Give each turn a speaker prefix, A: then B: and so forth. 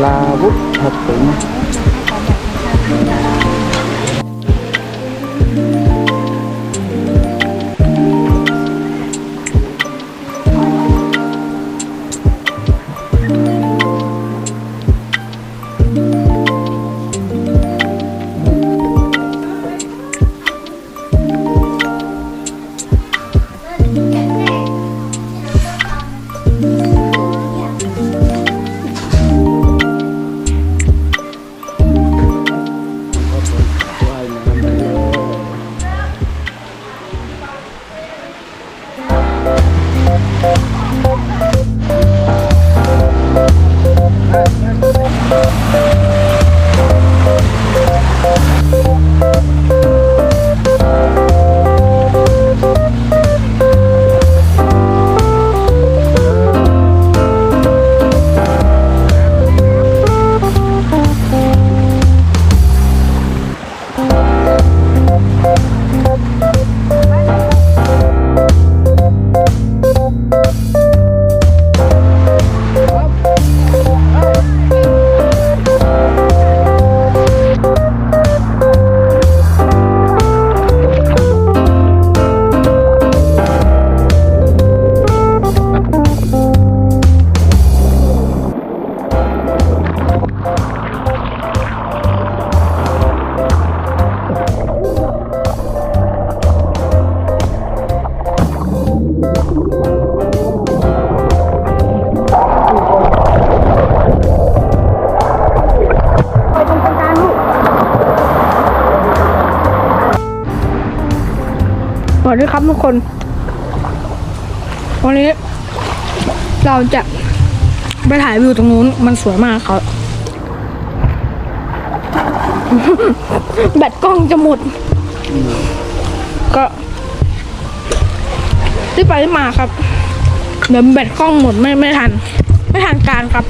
A: là bút thật tự วัสดีครับทุกคน วันนี้ เราจะไปถ่ายวิวตรงนู้น มันสวยมากครับ แบตกล้องจะหมด ก็ที่ไปที่มาครับ เดี๋ยวแบตกล้องหมดไม่ไม่ทัน ไม่ทันการครับ